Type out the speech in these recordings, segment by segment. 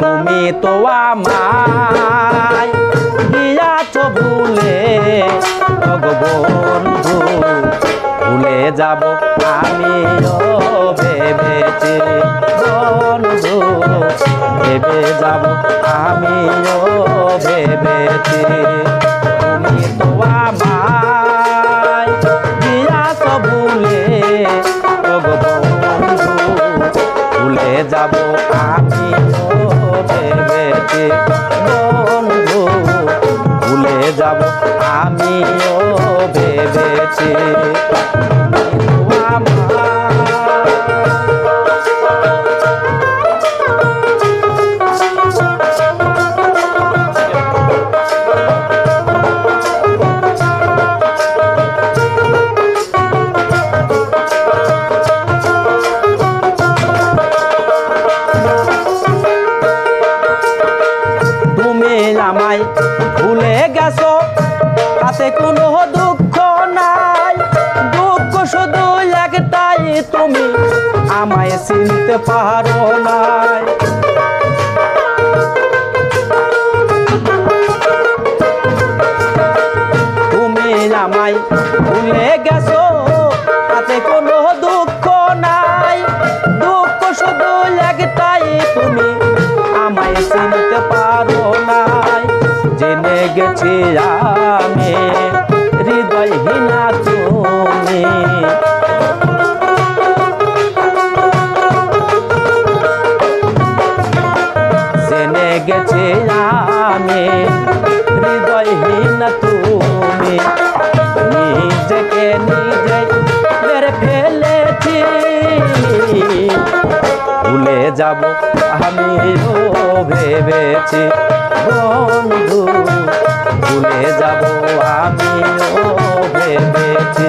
তুমি তো আমায় গিয়াছ ভুলে। বন্ধু ভুলে যাব আমিও ভেবেছি বন্ধু ভেবে যাব আমিও ভেবেছি তুমি তো আমায় গিয়াছ ভুলে। বন্ধু ভুলে যাব আমিও যাব আমিও ভেবেছি। একটাই তুমি, আমায় চিনতে পারো নাই। তুমি আমায় ভুলে গেছো, তাতে কোনো দুঃখ নাই। দুঃখ শুধু একটাই তুমি, আমায় চিনতে পারো নাই। জেনে গেছি আমি গেছি আমি হৃদয়হীন তুমি। নিজেকে নিজে মেরে ফেলেছি। ভুলে যাব আমিও ভেবেছি, বন্ধু, ভুলে যাব আমিও ভেবেছি।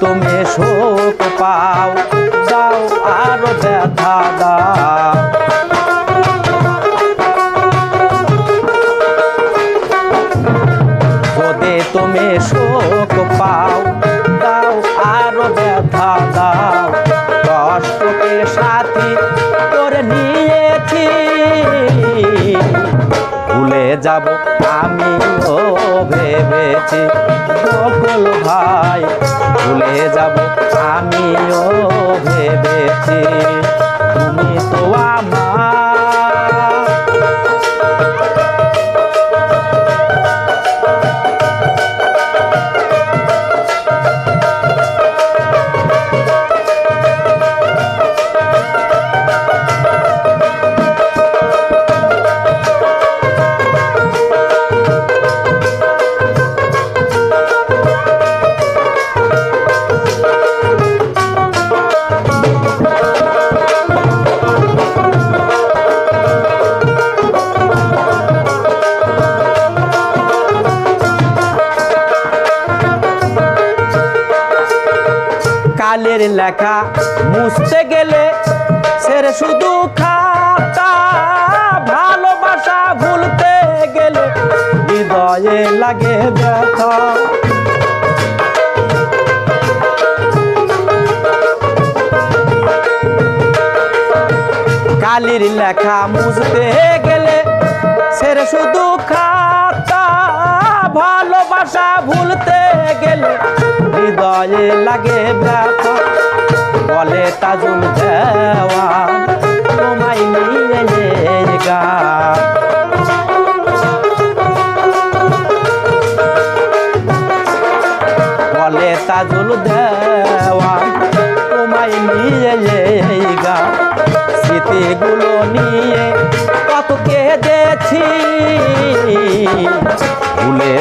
তুমি শোক পাও দাও আরও ব্যথা দাও। যদি তুমি শোক পাও দাও আরও ব্যথা দাও। কষ্টকে সাথী করে নিয়েছি। ভুলে যাব আমিও ভেবেছি সকল ভাই ভেবেছি কালের লেখা। মুছতে গেলে সেরে শুধু খাতা। ভালোবাসা ভুলতে গেলে হৃদয়ে লাগে ব্যথা। কালির লেখা মুছতে গেলে সেরে শুধু খাতা। ভালোবাসা ভুলতে গেলে হৃদয়ে লাগে ব্যথা বলে তাজুল দেওয়া তোমায় নিয়ে গা বলে তাজুল দেওয়া তোমায় নিয়ে গা স্মৃতিগুলো নিয়ে কত কেঁদেছি